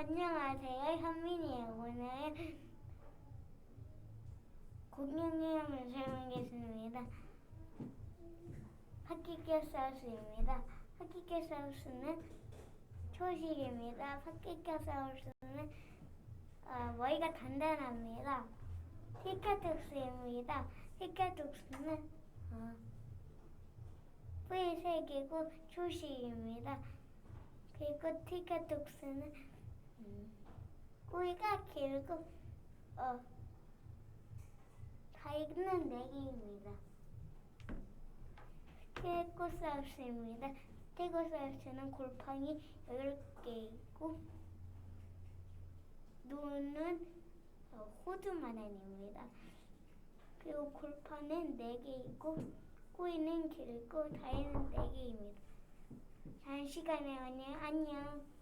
안녕하세요. 현민이에요. 오늘 공룡형을 설명하겠습니다. 파키케사우스입니다. 파키케사우스는 초식입니다. 파키케사우스는 어, 머리가 단단합니다. 티카톡스입니다. 티카톡스는 어, 개고 초식입니다. 그리고 티카톡스는 음, 꼬리가 길고 어, 네 개입니다. 스테고사우스입니다. 스테고사우스는 골판이 여덟 개이고 눈은 어, 호두마늘입니다. 그리고 골판은 네 개이고 꼬리는 길고 다리는 네 개입니다. 잘 시간에 안녕. 안녕.